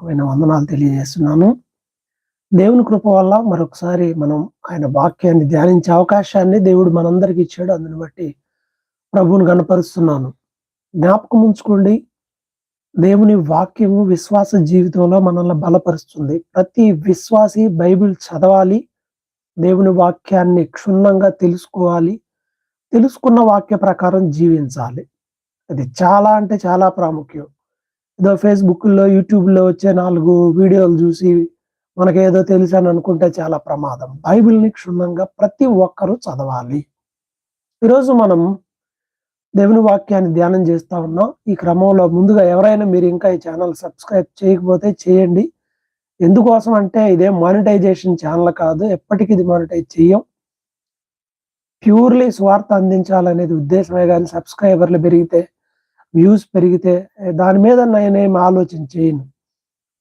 హృదయపూర్వకమైన వందనాలు తెలియజేస్తున్నాను. దేవుని కృప వల్ల మరొకసారి మనం ఆయన వాక్యాన్ని ధ్యానించే అవకాశాన్ని దేవుడు మనందరికి ఇచ్చాడు. అందుని బట్టి ప్రభువుని కనపరుస్తున్నాను జ్ఞాపకం ఉంచుకోండి. దేవుని వాక్యము విశ్వాస జీవితంలో మనల్ని బలపరుస్తుంది. ప్రతి విశ్వాసి బైబిల్ చదవాలి. దేవుని వాక్యాన్ని క్షుణ్ణంగా తెలుసుకోవాలి. తెలుసుకున్న వాక్య ప్రకారం జీవించాలి. అది చాలా అంటే చాలా ప్రాముఖ్యం. ఏదో ఫేస్బుక్లో యూట్యూబ్లో వచ్చే నాలుగు వీడియోలు చూసి మనకేదో తెలుసని అని అనుకుంటే చాలా ప్రమాదం. బైబిల్ని క్షుణ్ణంగా ప్రతి ఒక్కరూ చదవాలి. ఈరోజు మనం దేవుని వాక్యాన్ని ధ్యానం చేస్తూ ఉన్నాం. ఈ క్రమంలో ముందుగా ఎవరైనా మీరు ఇంకా ఈ ఛానల్ సబ్స్క్రైబ్ చేయకపోతే చేయండి. ఎందుకోసం అంటే ఇదే మానిటైజేషన్ ఛానల్ కాదు ఎప్పటికీ ఇది మానిటైజ్ చేయం ప్యూర్లీ స్వార్థ అందించాలనేది ఉద్దేశమే కానీ సబ్స్క్రైబర్లు పెరిగితే వ్యూస్ పెరిగితే దాని మీద నేనేం ఆలోచన చేయను.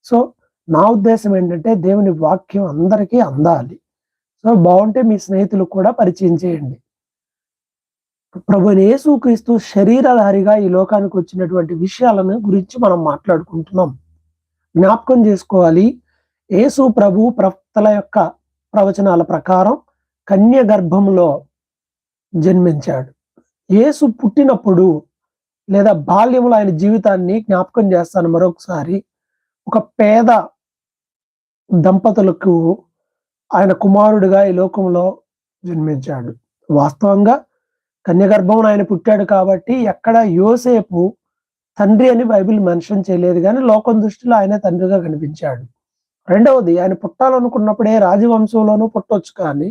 సో నా ఉద్దేశం ఏంటంటే దేవుని వాక్యం అందరికీ అందాలి. సో బాగుంటే మీ స్నేహితులు కూడా పరిచయం చేయండి. ప్రభు యేసుక్రీస్తు శరీరధారిగా ఈ లోకానికి వచ్చినటువంటి విషయాలను గురించి మనం మాట్లాడుకుంటున్నాం. జ్ఞాపకం చేసుకోవాలి. యేసు ప్రభు ప్రవక్తల యొక్క ప్రవచనాల ప్రకారం కన్య గర్భంలో జన్మించాడు. యేసు పుట్టినప్పుడు లేదా బాల్యంలో ఆయన జీవితాన్ని జ్ఞాపకం చేస్తాను మరొకసారి. ఒక పేద దంపతులకు ఆయన కుమారుడిగా ఈ లోకంలో జన్మించాడు. వాస్తవంగా కన్యగర్భం ఆయన పుట్టాడు కాబట్టి ఎక్కడ యోసేపు తండ్రి అని బైబిల్ మెన్షన్ చేయలేదు కానీ లోకం దృష్టిలో ఆయన తండ్రిగా కనిపించాడు. రెండవది ఆయన పుట్టాలనుకున్నప్పుడే రాజవంశంలోనూ పుట్టవచ్చు కానీ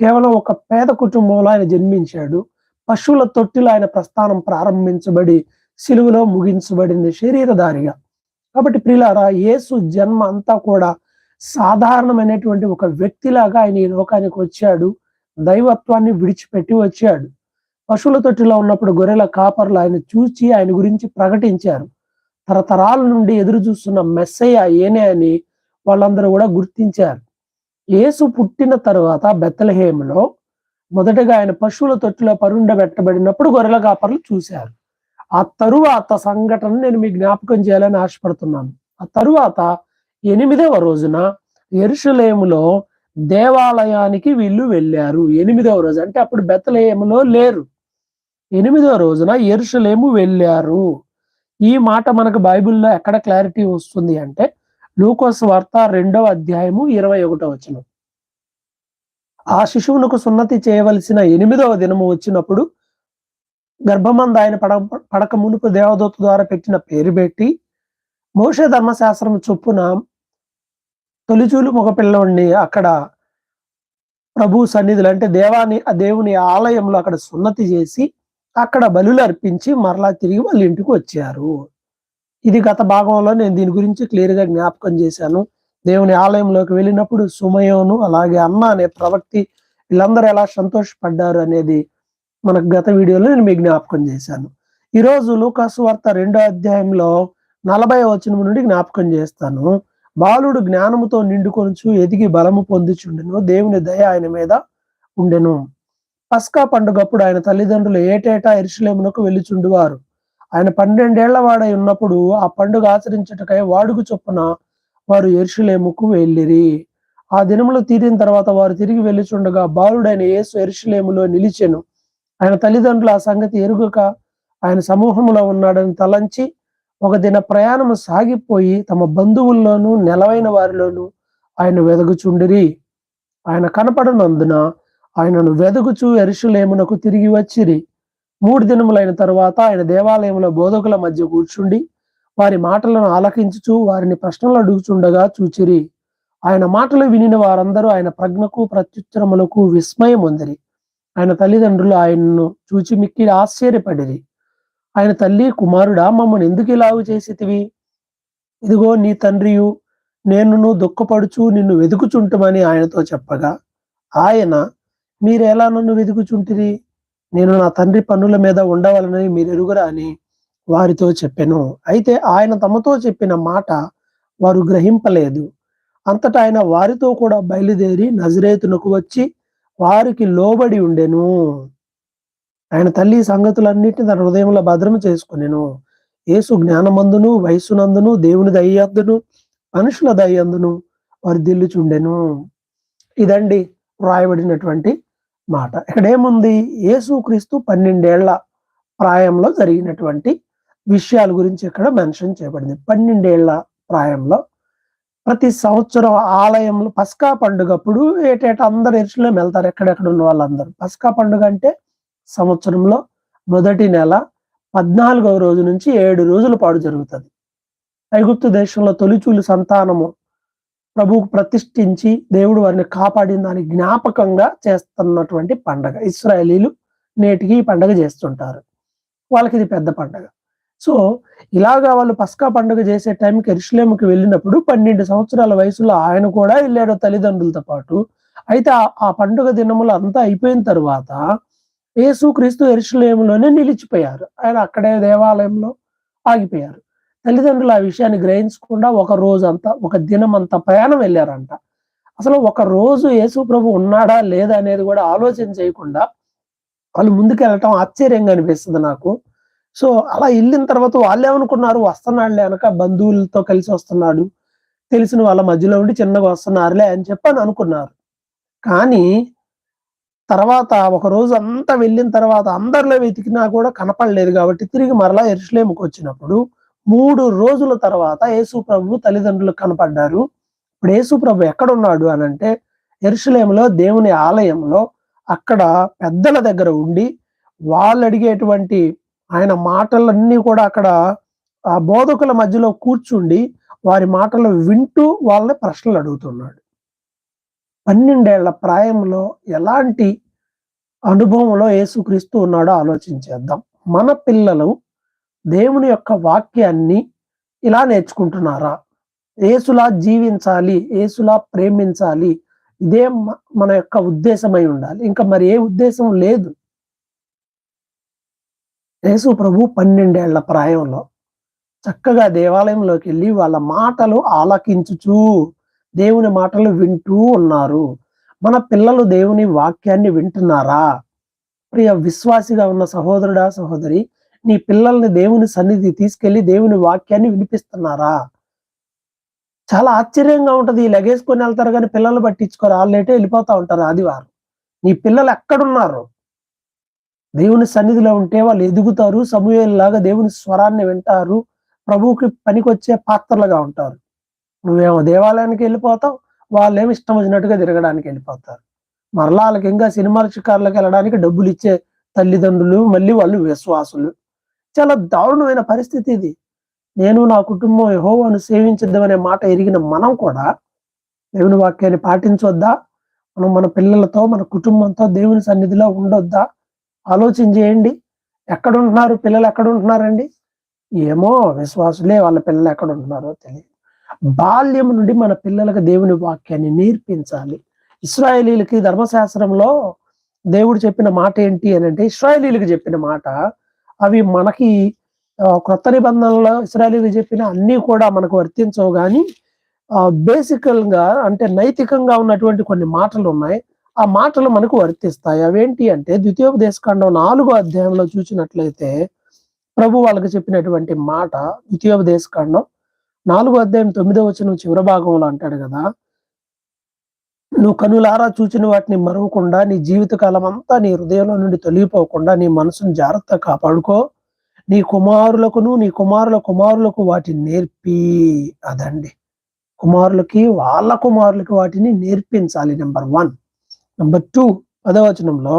కేవలం ఒక పేద కుటుంబంలో ఆయన జన్మించాడు. పశువుల తొట్టిలో ఆయన ప్రస్థానం ప్రారంభించబడి సిలువలో ముగించబడింది శరీరధారిగా. కాబట్టి ప్రిలారా యేసు జన్మ అంతా కూడా సాధారణమైనటువంటి ఒక వ్యక్తిలాగా ఆయన ఈ లోకానికి వచ్చాడు. దైవత్వాన్ని విడిచిపెట్టి వచ్చాడు. పశువుల తొట్టిలో ఉన్నప్పుడు గొర్రెల కాపర్లు ఆయన చూచి ఆయన గురించి ప్రకటించారు. తరతరాల నుండి ఎదురు చూస్తున్న మెస్సయ్య ఏనే అని వాళ్ళందరూ కూడా గుర్తించారు. యేసు పుట్టిన తర్వాత బెత్తలహేములో మొదటగా ఆయన పశువుల తొట్టిలో పరుండబెట్టబడినప్పుడు గొర్రెల కాపర్లు చూశారు. ఆ తరువాత సంఘటన నేను మీకు జ్ఞాపకం చేయాలని ఆశపడుతున్నాను. ఆ తరువాత ఎనిమిదవ రోజున ఎరుషలేములో దేవాలయానికి వీళ్ళు వెళ్ళారు. ఎనిమిదవ రోజు అంటే అప్పుడు బెత్తలేములో లేరు. ఎనిమిదవ రోజున ఎరుషలేము వెళ్ళారు. ఈ మాట మనకు బైబిల్లో ఎక్కడ క్లారిటీ వస్తుంది అంటే లూకోస్ వార్త రెండవ అధ్యాయము ఇరవై ఒకటో వచనం. ఆ శిశువునకు సున్నతి చేయవలసిన ఎనిమిదవ దినము వచ్చినప్పుడు గర్భమంద ఆయన పడ పడక మునుపు దేవదూత ద్వారా పెట్టిన పేరు పెట్టి మోష ధర్మశాస్త్రం చొప్పున తొలిచూలు మగపిల్లవాడిని అక్కడ ప్రభు సన్నిధులు అంటే దేవాని ఆ దేవుని ఆలయంలో అక్కడ సున్నతి చేసి అక్కడ బలులు అర్పించి మరలా తిరిగి వాళ్ళ ఇంటికి వచ్చారు. ఇది గత భాగంలో నేను దీని గురించి క్లియర్గా జ్ఞాపకం చేశాను. దేవుని ఆలయంలోకి వెళ్ళినప్పుడు సుమయోను అలాగే అన్న అనే ప్రవక్తి వీళ్ళందరూ ఎలా సంతోషపడ్డారు అనేది మనకు గత వీడియోలో నేను మీకు జ్ఞాపకం చేశాను. ఈరోజు లూకాసు వార్త రెండో అధ్యాయంలో నలభై వచనం నుండి జ్ఞాపకం చేస్తాను. బాలుడు జ్ఞానముతో నిండుకొనుచు ఎదిగి బలము పొందుచుండెను దేవుని దయ ఆయన మీద ఉండెను. పస్కా పండుగప్పుడు ఆయన తల్లిదండ్రులు ఏటేటా ఎరుసలేమునకు వెళ్ళిచుండువారు. ఆయన పన్నెండేళ్ళ వాడై ఉన్నప్పుడు ఆ పండుగ ఆచరించుటకై వాడుకు చొప్పున వారు ఎరుషులేముకు వెళ్ళిరి. ఆ దినములు తీరిన తర్వాత వారు తిరిగి వెళ్ళిచుండగా బాలుడైన యేసు ఎరుషులేములో నిలిచెను. ఆయన తల్లిదండ్రులు ఆ సంగతి ఎరుగక ఆయన సమూహంలో ఉన్నాడని తలంచి ఒక దిన ప్రయాణము సాగిపోయి తమ బంధువుల్లోనూ నెలవైన వారిలోనూ ఆయన వెదగుచుండిరి ఆయన కనపడనందున ఆయనను వెదగుచు ఎరుషులేమునకు తిరిగి వచ్చిరి. మూడు దినములైన తర్వాత ఆయన దేవాలయంలో బోధకుల మధ్య కూర్చుండి వారి మాటలను ఆలకించుచు వారిని ప్రశ్నలు అడుగుచుండగా చూచిరి. ఆయన మాటలు వినిన వారందరూ ఆయన ప్రజ్ఞకు ప్రత్యుత్తరములకు విస్మయం ఉందిరి ఆయన తల్లిదండ్రులు ఆయన్ను చూచి మిక్కిలి ఆశ్చర్యపడిరి. ఆయన తల్లి కుమారుడా మమ్మల్ని ఎందుకు ఇలాగు చేసేటివి ఇదిగో నీ తండ్రియు నేను దుఃఖపడుచు నిన్ను వెతుకుచుంటమని ఆయనతో చెప్పగా ఆయన మీరెలా నన్ను వెతుకుచుంటిరి నేను నా తండ్రి పనుల మీద ఉండవలనని మీరు ఎరుగురా అని వారితో చెప్పెను. అయితే ఆయన తమతో చెప్పిన మాట వారు గ్రహింపలేదు. అంతటా ఆయన వారితో కూడా బయలుదేరి నజరేతునకు వచ్చి వారికి లోబడి ఉండెను. ఆయన తల్లి సంగతులన్నిటిని తన హృదయంలో భద్రము చేసుకునేను. యేసు జ్ఞానమందును వయస్సునందును దేవుని దయ్యందును మనుషుల దయ్యందును వారి దిల్లుచుండెను. ఇదండి వ్రాయబడినటువంటి మాట. ఇక్కడ ఏముంది యేసుక్రీస్తు పన్నెండేళ్ళ ప్రాయంలో జరిగినటువంటి విషయాల గురించి ఇక్కడ మెన్షన్ చేయబడింది. పన్నెండేళ్ళ ప్రాయంలో ప్రతి సంవత్సరం ఆలయంలో పస్కా పండుగప్పుడు ఏటేటా అందరు ఎరుసలేం వెళ్తారు ఎక్కడెక్కడ ఉన్న వాళ్ళందరూ. పస్కా పండుగ అంటే సంవత్సరంలో మొదటి నెల పద్నాలుగవ రోజు నుంచి ఏడు రోజుల పాటు జరుగుతుంది. ఐగుప్తు దేశంలో తొలిచూలు సంతానము ప్రభువుకు ప్రతిష్ఠించి దేవుడు వారిని కాపాడిన దాని జ్ఞాపకంగా చేస్తున్నటువంటి పండగ. ఇస్రాయలీలు నేటికి ఈ పండగ చేస్తుంటారు. వాళ్ళకి ఇది పెద్ద పండగ. సో ఇలాగా వాళ్ళు పస్కా పండుగ చేసే టైంకి ఎరుషులేముకి వెళ్ళినప్పుడు పన్నెండు సంవత్సరాల వయసులో ఆయన కూడా వెళ్ళాడు తల్లిదండ్రులతో పాటు. అయితే ఆ పండుగ దినములు అంతా అయిపోయిన తర్వాత యేసు క్రీస్తు ఎరుషులేములోనే నిలిచిపోయారు. ఆయన అక్కడే దేవాలయంలో ఆగిపోయారు. తల్లిదండ్రులు ఆ విషయాన్ని గ్రహించకుండా ఒక రోజు అంతా ఒక దినం అంతా ప్రయాణం వెళ్ళారంట. అసలు ఒక రోజు యేసు ప్రభు ఉన్నాడా లేదా అనేది కూడా ఆలోచన చేయకుండా వాళ్ళు ముందుకెళ్ళటం ఆశ్చర్యంగా అనిపిస్తుంది నాకు. సో అలా వెళ్ళిన తర్వాత వాళ్ళు ఏమనుకున్నారు? వస్తున్నాడులే అనక బంధువులతో కలిసి వస్తున్నాడు. తెలిసిన వాళ్ళ మధ్యలో ఉండి చిన్నగా వస్తున్నారులే అని చెప్పని అనుకున్నారు. కానీ తర్వాత ఒక రోజు అంతా వెళ్ళిన తర్వాత అందరిలో వెతికినా కూడా కనపడలేదు కాబట్టి తిరిగి మరలా ఎరుసలేముకి వచ్చినప్పుడు మూడు రోజుల తర్వాత యేసు ప్రభు తల్లిదండ్రులు కనపడ్డారు. ఇప్పుడు యేసు ప్రభు ఎక్కడున్నాడు అని అంటే ఎరుసలేములో దేవుని ఆలయంలో అక్కడ పెద్దల దగ్గర ఉండి వాళ్ళు అడిగేటువంటి ఆయన మాటలన్నీ కూడా అక్కడ ఆ బోధకుల మధ్యలో కూర్చుండి వారి మాటలు వింటూ వాళ్ళని ప్రశ్నలు అడుగుతున్నాడు. పన్నెండేళ్ళ ప్రాయంలో ఎలాంటి అనుభవంలో యేసుక్రీస్తు ఉన్నాడో ఆలోచించేద్దాం. మన పిల్లలు దేవుని యొక్క వాక్యాన్ని ఇలా నేర్చుకుంటున్నారా? ఏసులా జీవించాలి ఏసులా ప్రేమించాలి ఇదే మన యొక్క ఉద్దేశమై ఉండాలి. ఇంకా మరి ఏ ఉద్దేశం లేదు. యేసు ప్రభు పన్నెండేళ్ళ ప్రాయంలో చక్కగా దేవాలయంలోకి వెళ్ళి వాళ్ళ మాటలు ఆలకించుచు దేవుని మాటలు వింటూ ఉన్నారు. మన పిల్లలు దేవుని వాక్యాన్ని వింటున్నారా? ప్రియ విశ్వాసిగా ఉన్న సహోదరుడా సహోదరి నీ పిల్లల్ని దేవుని సన్నిధి తీసుకెళ్ళి దేవుని వాక్యాన్ని వినిపిస్తున్నారా? చాలా ఆశ్చర్యంగా ఉంటది. లగేసుకొని వెళ్తారు కానీ పిల్లలు పట్టించుకోరు. వాళ్ళేటే వెళ్ళిపోతా ఉంటారు ఆదివారం. నీ పిల్లలు ఎక్కడున్నారు? దేవుని సన్నిధిలో ఉంటే వాళ్ళు ఎదుగుతారు. సమూహంలాగా దేవుని స్వరాన్ని వింటారు. ప్రభువుకి పనికొచ్చే పాత్రలుగా ఉంటారు. నువ్వేమో దేవాలయానికి వెళ్ళిపోతావు. వాళ్ళేమి ఇష్టం వచ్చినట్టుగా తిరగడానికి వెళ్ళిపోతారు. మరలా వాళ్ళకి ఇంకా సినిమాల షికారులకు వెళ్ళడానికి డబ్బులు ఇచ్చే తల్లిదండ్రులు మళ్ళీ వాళ్ళు విశ్వాసులు. చాలా దారుణమైన పరిస్థితి ఇది. నేను నా కుటుంబం యహోవాను సేవించద్దామనే మాట ఎరిగిన మనం కూడా దేవుని వాక్యాన్ని పాటించొద్దా? మనం మన పిల్లలతో మన కుటుంబంతో దేవుని సన్నిధిలో ఉండొద్దా? ఆలోచన చేయండి ఎక్కడ ఉంటున్నారు పిల్లలు ఎక్కడ ఉంటున్నారండి ఏమో విశ్వాసులే వాళ్ళ పిల్లలు ఎక్కడ ఉంటున్నారో తెలియదు. బాల్యం నుండి మన పిల్లలకు దేవుని వాక్యాన్ని నేర్పించాలి. ఇస్రాయేలీలకి ధర్మశాస్త్రంలో దేవుడు చెప్పిన మాట ఏంటి అని అంటే ఇస్రాయలీలకు చెప్పిన మాట అవి మనకి క్రొత్త నిబంధనలో ఇస్రాయలీలు చెప్పిన అన్ని కూడా మనకు వర్తించవు కానీ బేసికల్గా అంటే నైతికంగా ఉన్నటువంటి కొన్ని మాటలు ఉన్నాయి. ఆ మాటలు మనకు వర్తిస్తాయి. అవేంటి అంటే ద్వితీయోపదేశకాండం నాలుగో అధ్యాయంలో చూసినట్లయితే ప్రభు వాళ్ళకి చెప్పినటువంటి మాట ద్వితీయోపదేశకాండం నాలుగో అధ్యాయం తొమ్మిదో వచ్చిన చివరి భాగంలో అంటాడు కదా నువ్వు కనులారా చూచిన వాటిని మరవకుండా నీ జీవితకాలం అంతా నీ హృదయంలో నుండి తొలగిపోకుండా నీ మనసును జాగ్రత్త కాపాడుకో. నీ కుమారులకును నీ కుమారుల కుమారులకు వాటిని నేర్పి అదండి. కుమారులకి వాళ్ళ కుమారులకి వాటిని నేర్పించాలి నెంబర్ వన్. నెంబర్ టూ పదవచనంలో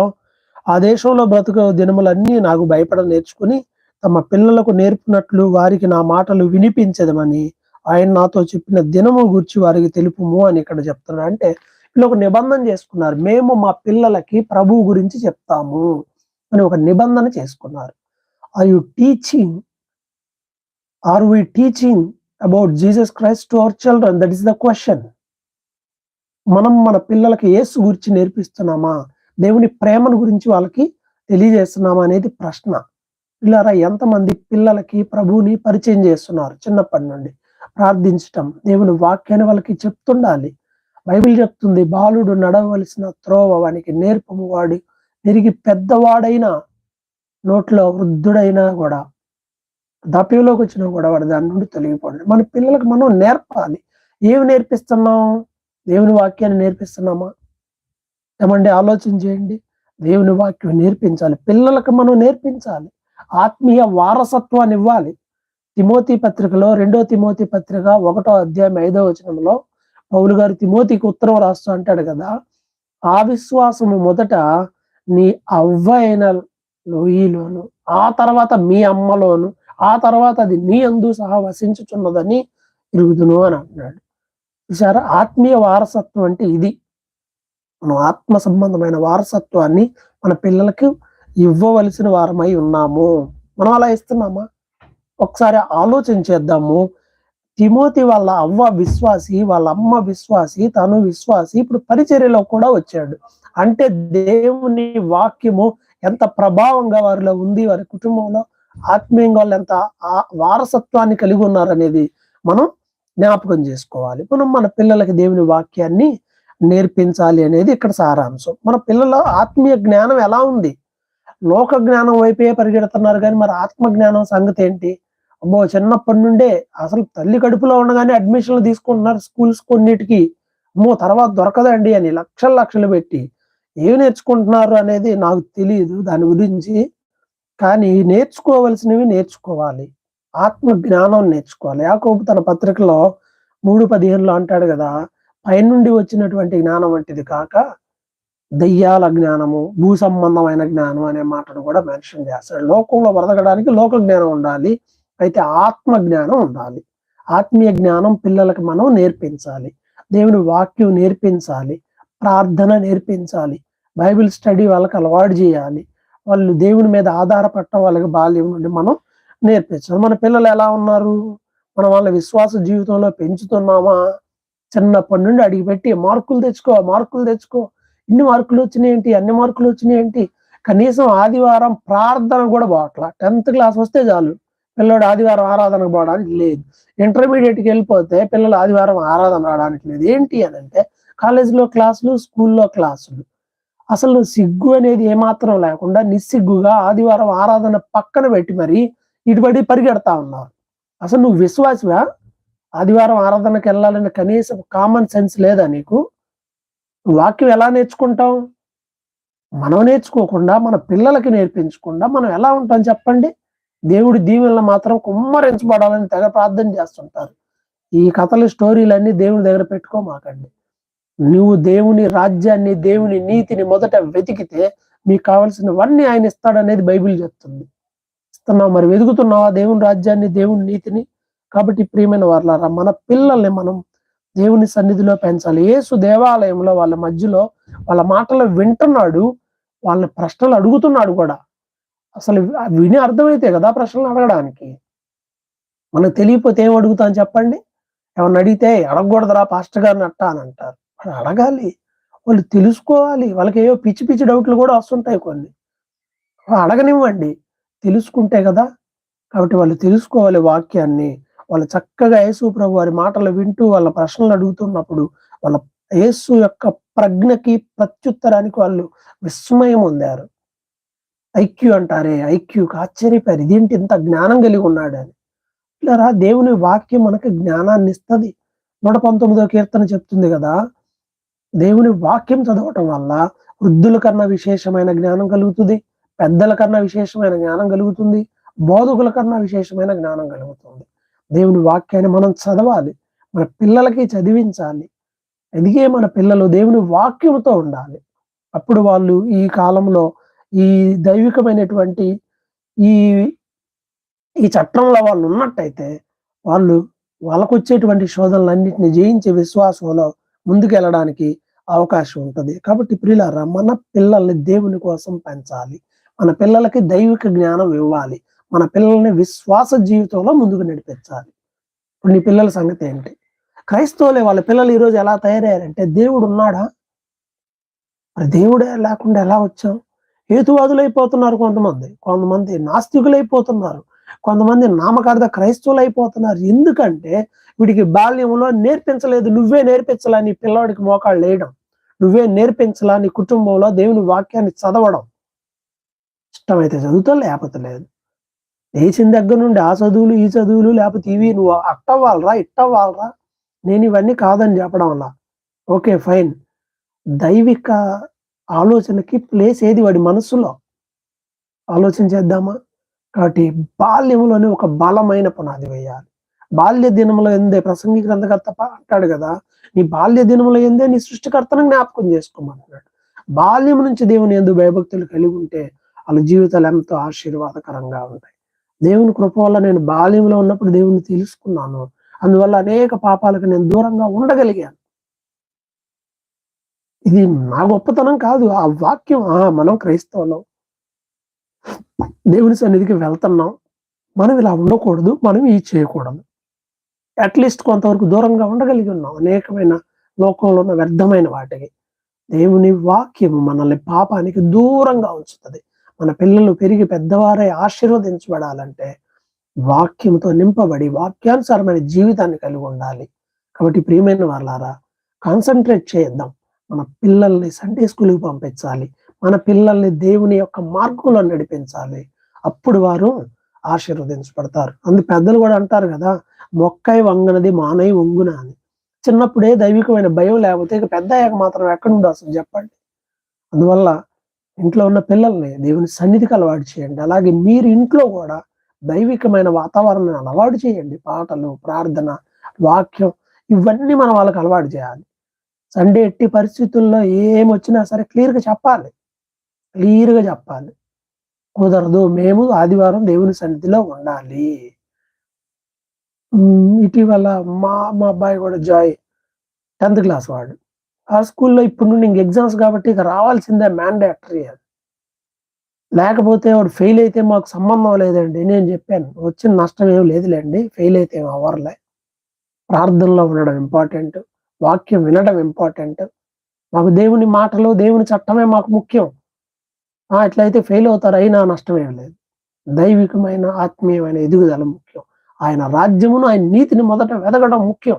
ఆ దేశంలో బ్రతుకు దినములన్నీ నాకు భయపడ నేర్చుకుని తమ పిల్లలకు నేర్పినట్లు వారికి నా మాటలు వినిపించదమని ఆయన నాతో చెప్పిన దినము గురించి వారికి తెలుపుము అని ఇక్కడ చెప్తున్నా అంటే వీళ్ళు ఒక నిబంధన చేసుకున్నారు. మేము మా పిల్లలకి ప్రభు గురించి చెప్తాము అని ఒక నిబంధన చేసుకున్నారు. Are you teaching are we teaching about Jesus Christ to our children that is the question మనం మన పిల్లలకి ఏసు గురించి నేర్పిస్తున్నామా? దేవుని ప్రేమను గురించి వాళ్ళకి తెలియజేస్తున్నామా అనేది ప్రశ్న. పిల్లరా ఎంతమంది పిల్లలకి ప్రభువుని పరిచయం చేస్తున్నారు చిన్నప్పటి నుండి? ప్రార్థించటం దేవుని వాక్యాన్ని వాళ్ళకి చెప్తుండాలి. బైబిల్ చెప్తుంది బాలుడు నడవలసిన త్రోవ వానికి నేర్పము వాడి. తిరిగి పెద్దవాడైనా నోట్లో వృద్ధుడైనా కూడా దప్యంలోకి వచ్చినా కూడా వాడు దాని నుండి తొలగిపోండి. మన పిల్లలకు మనం నేర్పాలి. ఏమి నేర్పిస్తున్నాం? దేవుని వాక్యాన్ని నేర్పిస్తున్నామా? ఏమండి? ఆలోచన చేయండి. దేవుని వాక్యం నేర్పించాలి. పిల్లలకు మనం నేర్పించాలి. ఆత్మీయ వారసత్వాన్ని ఇవ్వాలి. తిమోతి పత్రికలో రెండో తిమోతి పత్రిక ఒకటో అధ్యాయం ఐదో వచనంలో పౌలు గారు తిమోతికి ఉత్తరం రాస్తూ అంటాడు కదా ఆ విశ్వాసము మొదట నీ అవ్వ అయిన లోయలోను ఆ తర్వాత మీ అమ్మలోను ఆ తర్వాత అది నీ అందు సహా వసించుచున్నదని ఇరుగుదును అని అంటున్నాడు. చూసారా ఆత్మీయ వారసత్వం అంటే ఇది. మనం ఆత్మ సంబంధమైన వారసత్వాన్ని మన పిల్లలకి ఇవ్వవలసిన వారమై ఉన్నాము. మనం అలా ఇస్తున్నామా? ఒకసారి ఆలోచన చేద్దాము. తిమోతి వాళ్ళ అవ్వ విశ్వాసి వాళ్ళ అమ్మ విశ్వాసి తను విశ్వాసి ఇప్పుడు పరిచర్యలో కూడా వచ్చాడు. అంటే దేవుని వాక్యము ఎంత ప్రభావంగా వారిలో ఉంది వారి కుటుంబంలో ఆత్మీయంగా వాళ్ళు ఎంత ఆ వారసత్వాన్ని కలిగి ఉన్నారనేది మనం జ్ఞాపకం చేసుకోవాలి. మనం మన పిల్లలకి దేవుని వాక్యాన్ని నేర్పించాలి అనేది ఇక్కడ సారాంశం. మన పిల్లల ఆత్మీయ జ్ఞానం ఎలా ఉంది? లోక జ్ఞానం వైపే పరిగెడుతున్నారు కానీ మరి ఆత్మ జ్ఞానం సంగతి ఏంటి? అమ్మో చిన్నప్పటి నుండే అసలు తల్లి కడుపులో ఉండగానే అడ్మిషన్లు తీసుకుంటున్నారు స్కూల్స్ కొన్నిటికి. అమ్మో తర్వాత దొరకదండి అని లక్షలు లక్షలు పెట్టి ఏమి నేర్చుకుంటున్నారు అనేది నాకు తెలియదు దాని గురించి. కానీ నేర్చుకోవలసినవి నేర్చుకోవాలి. ఆత్మ జ్ఞానం నేర్చుకోవాలి. యాకోబు తన పత్రికలో మూడు పదిహేనులో అంటాడు కదా పైనుండి వచ్చినటువంటి జ్ఞానం వంటిది కాక దయ్యాల జ్ఞానము భూ సంబంధమైన జ్ఞానం అనే మాటను కూడా మెన్షన్ చేస్తాడు. లోకంలో బ్రతకడానికి లోక జ్ఞానం ఉండాలి అయితే ఆత్మ జ్ఞానం ఉండాలి. ఆత్మీయ జ్ఞానం పిల్లలకు మనం నేర్పించాలి దేవుని వాక్యం నేర్పించాలి ప్రార్థన నేర్పించాలి బైబిల్ స్టడీ వాళ్ళకి అలవాటు చేయాలి వాళ్ళు దేవుని మీద ఆధారపడటం వాళ్ళకి బాల్యం నుండి మనం నేర్పించాలి మన పిల్లలు ఎలా ఉన్నారు? మనం వాళ్ళ విశ్వాస జీవితంలో పెంచుతున్నామా? చిన్నప్పటి నుండి అడిగి పెట్టి మార్కులు తెచ్చుకో మార్కులు తెచ్చుకో. ఇన్ని మార్కులు వచ్చినాయి ఏంటి? అన్ని మార్కులు వచ్చినాయి ఏంటి? కనీసం ఆదివారం ప్రార్థన కూడా పోవట్లా టెన్త్ క్లాస్ వస్తే చాలు. పిల్లడు ఆదివారం ఆరాధన పోవడానికి లేదు. ఇంటర్మీడియట్కి వెళ్ళిపోతే పిల్లలు ఆదివారం ఆరాధన రావడానికి లేదు. ఏంటి అని అంటే కాలేజీలో క్లాసులు స్కూల్లో క్లాసులు. అసలు సిగ్గు అనేది ఏమాత్రం లేకుండా నిస్సిగ్గుగా ఆదివారం ఆరాధన పక్కన పెట్టి మరి ఇటుబడి పరిగెడతా ఉన్నారు. అసలు నువ్వు విశ్వాసవా? ఆదివారం ఆరాధనకి వెళ్ళాలని కనీసం కామన్ సెన్స్ లేదా నీకు? వాక్యం ఎలా నేర్చుకుంటాం మనం నేర్చుకోకుండా మన పిల్లలకి నేర్పించకుండా మనం ఎలా ఉంటాం చెప్పండి? దేవుడి దీవెనలు మాత్రం కుమ్మరించబడాలని తెగ ప్రార్థన చేస్తుంటారు. ఈ కథలు స్టోరీలన్నీ దేవుని దగ్గర పెట్టుకోమాకండి. నువ్వు దేవుని రాజ్యాన్ని దేవుని నీతిని మొదట వెతికితే మీకు కావలసినవన్నీ ఆయన ఇస్తాడనేది బైబిల్ చెప్తుంది. ఇస్తున్నావు మరి వెతుకుతున్నావా దేవుని రాజ్యాన్ని దేవుని నీతిని. కాబట్టి ప్రియమైన వాళ్ళారా మన పిల్లల్ని మనం దేవుని సన్నిధిలో పెంచాలి. ఏసు దేవాలయంలో వాళ్ళ మధ్యలో వాళ్ళ మాటలు వింటున్నాడు. వాళ్ళ ప్రశ్నలు అడుగుతున్నాడు కూడా. అసలు విని అర్థమైతే కదా ప్రశ్నలు అడగడానికి? మనకు తెలియపోతే ఏం అడుగుతాను చెప్పండి? ఏమన్నా అడిగితే అడగకూడదురా పాస్టర్ గారిని అట్ట అని అంటారు. వాళ్ళు అడగాలి. వాళ్ళు తెలుసుకోవాలి. వాళ్ళకి ఏవో పిచ్చి పిచ్చి డౌట్లు కూడా వస్తుంటాయి కొన్ని. అడగనివ్వండి. తెలుసుకుంటే కదా? కాబట్టి వాళ్ళు తెలుసుకోవాలి వాక్యాన్ని. వాళ్ళు చక్కగా యేసు ప్రభు వారి మాటలు వింటూ వాళ్ళ ప్రశ్నలు అడుగుతున్నప్పుడు వాళ్ళ యేసు యొక్క ప్రజ్ఞకి ప్రత్యుత్తరానికి వాళ్ళు విస్మయం పొందారు. ఐక్యూ అంటారే ఐక్యూకి ఆశ్చర్యపోయారు. ఇదేంటి ఇంత జ్ఞానం కలిగి ఉన్నాడని అని. దేవుని వాక్యం మనకి జ్ఞానాన్ని ఇస్తుంది. నూట పంతొమ్మిదో కీర్తన చెప్తుంది కదా? దేవుని వాక్యం చదవటం వల్ల వృద్ధుల కన్నా విశేషమైన జ్ఞానం కలుగుతుంది. పెద్దల కన్నా విశేషమైన జ్ఞానం కలుగుతుంది బోధకుల కన్నా విశేషమైన జ్ఞానం కలుగుతుంది. దేవుని వాక్యాన్ని మనం చదవాలి మన పిల్లలకి చదివించాలి ఎదిగే మన పిల్లలు దేవుని వాక్యంతో ఉండాలి. అప్పుడు వాళ్ళు ఈ కాలంలో ఈ దైవికమైనటువంటి ఈ ఈ చట్టంలో వాళ్ళు ఉన్నట్టయితే వాళ్ళు వాళ్ళకు వచ్చేటువంటి శోధనలన్నింటినీ జయించే విశ్వాసంలో ముందుకెళ్ళడానికి అవకాశం ఉంటుంది. కాబట్టి ప్రియులారా మన పిల్లల్ని దేవుని కోసం పెంచాలి. మన పిల్లలకి దైవిక జ్ఞానం ఇవ్వాలి. మన పిల్లల్ని విశ్వాస జీవితంలో ముందుకు నడిపించాలి. ఇప్పుడు నీ పిల్లల సంగతి ఏంటి? క్రైస్తవులే వాళ్ళ పిల్లలు ఈరోజు ఎలా తయారయ్యారంటే దేవుడు ఉన్నాడా? మరి దేవుడే లేకుండా ఎలా వచ్చాం? హేతువాదులు అయిపోతున్నారు కొంతమంది. కొంతమంది నాస్తికులు అయిపోతున్నారు కొంతమంది నామకార్థ క్రైస్తవులు అయిపోతున్నారు ఎందుకంటే వీడికి బాల్యంలో నేర్పించలేదు. నువ్వే నేర్పించలా నీ పిల్లవాడికి మోకాళ్ళు వేయడం. నువ్వే నేర్పించలా నీ కుటుంబంలో దేవుని వాక్యాన్ని చదవడం. ఇష్టమైతే చదువుతా లేకపోతే లేదు. లేచిన దగ్గర నుండి ఆ చదువులు ఈ చదువులు లేకపోతే ఇవి నువ్వు అట్టవ్వాలరా ఇట్టవ్వాలరా నేను ఇవన్నీ కాదని చెప్పడం వల్ల. Okay fine. దైవిక ఆలోచనకి ప్లేస్ ఏది వాడి మనస్సులో? ఆలోచన చేద్దామా? కాబట్టి బాల్యంలోనే ఒక బలమైన పునాది వేయాలి. బాల్య దినములో ఎందే ప్రసంగి గ్రంథకర్త అంటాడు కదా నీ బాల్య దినములో ఎందే నీ సృష్టికర్తను జ్ఞాపకం చేసుకోమంటున్నాడు బాల్యం నుంచి దేవుని ఎందు భయభక్తులు కలిగి ఉంటే వాళ్ళ జీవితాలు ఎంతో ఆశీర్వాదకరంగా ఉంటాయి. దేవుని కృప వల్ల నేను బాల్యంలో ఉన్నప్పుడు దేవుని తెలుసుకున్నాను. అందువల్ల అనేక పాపాలకు నేను దూరంగా ఉండగలిగాను. ఇది నా గొప్పతనం కాదు ఆ వాక్యం ఆ మనం క్రైస్తవులం. దేవుని సన్నిధికి వెళ్తున్నాం. మనం ఇలా ఉండకూడదు మనం ఇది చేయకూడదు. అట్లీస్ట్ కొంతవరకు దూరంగా ఉండగలిగి ఉన్నాం. అనేకమైన లోకంలో ఉన్న వ్యర్థమైన వాటికి. దేవుని వాక్యము మనల్ని పాపానికి దూరంగా ఉంచుతుంది. మన పిల్లలు పెరిగి పెద్దవారై ఆశీర్వదించబడాలంటే వాక్యంతో నింపబడి వాక్యానుసారమైన జీవితాన్ని కలిగి ఉండాలి. కాబట్టి ప్రియమైన వాళ్ళారా కాన్సన్ట్రేట్ చేద్దాం. మన పిల్లల్ని సండే స్కూల్కి పంపించాలి. మన పిల్లల్ని దేవుని యొక్క మార్గంలో నడిపించాలి. అప్పుడు వారు ఆశీర్వదించబడతారు. అందు పెద్దలు కూడా అంటారు కదా మొక్కై వంగనది మానై వంగున అని. చిన్నప్పుడే దైవికమైన భయం లేకపోతే ఇక పెద్ద అయ్యాక మాత్రం ఎక్కడ ఉండదు అసలు చెప్పండి. అందువల్ల ఇంట్లో ఉన్న పిల్లల్ని దేవుని సన్నిధికి అలవాటు చేయండి. అలాగే మీరు ఇంట్లో కూడా దైవికమైన వాతావరణాన్ని అలవాటు చేయండి. పాటలు ప్రార్థన వాక్యం ఇవన్నీ మనం వాళ్ళకి అలవాటు చేయాలి. సండే ఎట్టి పరిస్థితుల్లో ఏమొచ్చినా వచ్చినా సరే క్లియర్గా చెప్పాలి. క్లియర్గా చెప్పాలి. కుదరదు మేము ఆదివారం దేవుని సన్నిధిలో ఉండాలి. ఇటీవల మా మా అబ్బాయి కూడా జాయ్ టెన్త్ క్లాస్ వాడు. ఆ స్కూల్లో ఇప్పుడు నుండి ఇంక ఎగ్జామ్స్ కాబట్టి ఇక రావాల్సిందే మ్యాండేటరీ అది. లేకపోతే వాడు ఫెయిల్ అయితే మాకు సంబంధం లేదండి నేను చెప్పాను. వచ్చిన నష్టం ఏం లేదులేండి ఫెయిల్ అయితే ఏం అవ్వరులే. ప్రార్థనలో ఉండడం ఇంపార్టెంట్ వాక్యం వినడం ఇంపార్టెంట్. మాకు దేవుని మాటలు దేవుని చట్టమే మాకు ముఖ్యం. ఆ, ఇట్లయితే ఫెయిల్ అవుతారు అయినా నష్టమేం లేదు. దైవికమైన ఆత్మీయమైన ఎదుగుదల ముఖ్యం. ఆయన రాజ్యమును ఆయన నీతిని మొదట వెదగడం ముఖ్యం.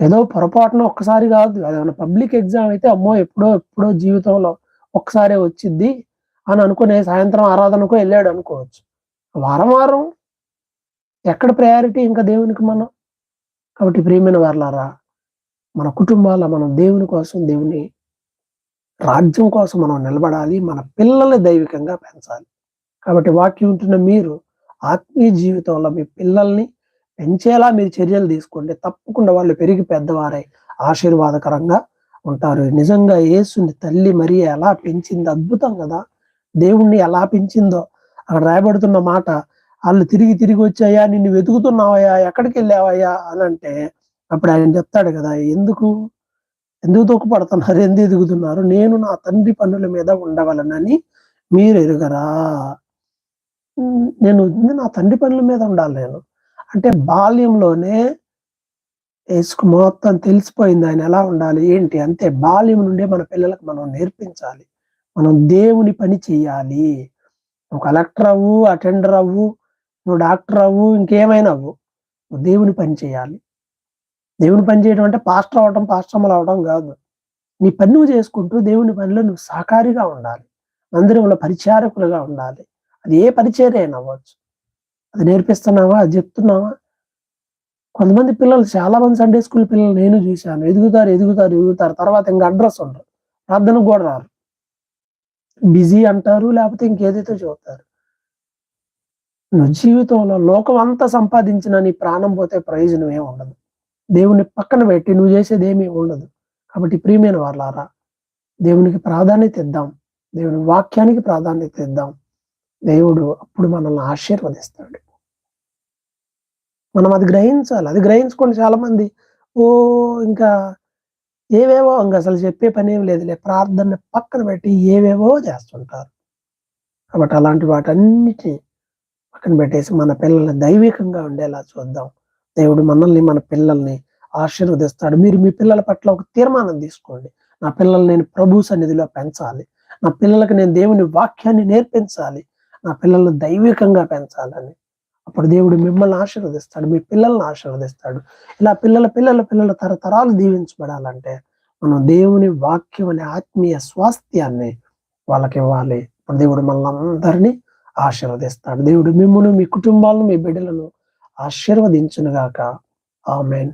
ఏదో పొరపాటున ఒక్కసారి కాదు. అదేమన్నా పబ్లిక్ ఎగ్జామ్ అయితే అమ్మో ఎప్పుడో ఎప్పుడో జీవితంలో ఒక్కసారే వచ్చింది అని అనుకునే సాయంత్రం ఆరాధనకు వెళ్ళాడు అనుకోవచ్చు. వారం వారం ఎక్కడ ప్రయారిటీ ఇంకా దేవునికి మనం? కాబట్టి ప్రియమైన వారలారా మన కుటుంబాల మనం దేవుని కోసం దేవుని రాజ్యం కోసం మనం నిలబడాలి. మన పిల్లల్ని దైవికంగా పెంచాలి. కాబట్టి వాక్యం ఉంటున్న మీరు ఆత్మీయ జీవితంలో మీ పిల్లల్ని పెంచేలా మీరు చర్యలు తీసుకోండి. తప్పకుండా వాళ్ళు పెరిగి పెద్దవారై ఆశీర్వాదకరంగా ఉంటారు. నిజంగా యేసుని తల్లి మరి ఎలా పెంచింది అద్భుతం కదా! దేవుణ్ణి ఎలా పెంచిందో! అక్కడ రాయబడుతున్న మాట వాళ్ళు తిరిగి తిరిగి వచ్చాయా? నిన్ను వెతుకుతున్నావయ్యా? ఎక్కడికి వెళ్ళావయ్యా? అని అంటే అప్పుడు ఆయన చెప్తాడు కదా ఎందుకు? ఎందుకు తొక్కుపడుతున్నారు ఎందుకు ఎదుగుతున్నారు? నేను నా తండ్రి పనుల మీద ఉండవలనని మీరు ఎరుగరా. నేను నా తండ్రి పనుల మీద ఉండాలి నేను. అంటే బాల్యంలోనే యేసుకు మొత్తం తెలిసిపోయింది. ఆయన ఎలా ఉండాలి? ఏంటి? అంతే బాల్యం నుండే మన పిల్లలకు మనం నేర్పించాలి. మనం దేవుని పని చెయ్యాలి నువ్వు కలెక్టర్ అవ్వు అటెండర్ అవ్వు నువ్వు డాక్టర్ అవ్వు ఇంకేమైనా అవ్వు. నువ్వు దేవుని పని చేయాలి. దేవుని పని చేయడం అంటే పాస్టర్ అవడం పాస్టర్మలు అవడం కాదు. నీ పని నువ్వు చేసుకుంటూ దేవుని పనిలో నువ్వు సహకారిగా ఉండాలి. మందిరంలో పరిచారకులుగా ఉండాలి. అది ఏ పరిచర్య అయినా అవ్వచ్చు. అది నేర్పిస్తున్నావా? అది చెప్తున్నావా? కొంతమంది పిల్లలు చాలా మంది సండే స్కూల్ పిల్లలు నేను చూశాను. ఎదుగుతారు ఎదుగుతారు ఎదుగుతారు. తర్వాత ఇంకా అడ్రస్ ఉండరు ప్రార్థనకు కూడా రారు. బిజీ అంటారు లేకపోతే ఇంకేదైతే చూస్తారు. నువ్వు జీవితంలో లోకం అంతా సంపాదించిన నీ ప్రాణం పోతే ప్రయోజనం ఏమి ఉండదు. దేవుని పక్కన పెట్టి నువ్వు చేసేది ఏమీ ఉండదు. కాబట్టి ప్రియమైన వాళ్ళారా దేవునికి ప్రాధాన్యత ఇద్దాం. దేవుని వాక్యానికి ప్రాధాన్యత ఇద్దాం. దేవుడు అప్పుడు మనల్ని ఆశీర్వదిస్తాడు. మనం అది గ్రహించాలి. అది గ్రహించుకొని చాలా మంది ఓ ఇంకా ఏవేవో ఇంకా అసలు చెప్పే పని ఏం లేదులే. ప్రార్థన పక్కన పెట్టి ఏవేవో చేస్తుంటారు. కాబట్టి అలాంటి వాటన్నిటిని పక్కన పెట్టేసి మన పిల్లల్ని దైవికంగా ఉండేలా చూద్దాం. దేవుడు మనల్ని మన పిల్లల్ని ఆశీర్వదిస్తాడు. మీరు మీ పిల్లల పట్ల ఒక తీర్మానం తీసుకోండి. నా పిల్లల్ని నేను ప్రభు సన్నిధిలో పెంచాలి. నా పిల్లలకు నేను దేవుని వాక్యాన్ని నేర్పించాలి. నా పిల్లల్ని దైవికంగా పెంచాలని. అప్పుడు దేవుడు మిమ్మల్ని ఆశీర్వదిస్తాడు మీ పిల్లల్ని ఆశీర్వదిస్తాడు. ఇలా పిల్లల పిల్లల పిల్లల తరతరాలు దీవించబడాలంటే మనం దేవుని వాక్యం అనే ఆత్మీయ స్వాస్థ్యాన్ని వాళ్ళకి ఇవ్వాలి. ఇప్పుడు దేవుడు మనల్ని అందరినీ ఆశీర్వదిస్తాడు. దేవుడు మిమ్మల్ని మీ కుటుంబాలను మీ బిడ్డలను ఆశీర్వదించునుగాక. ఆమెన్.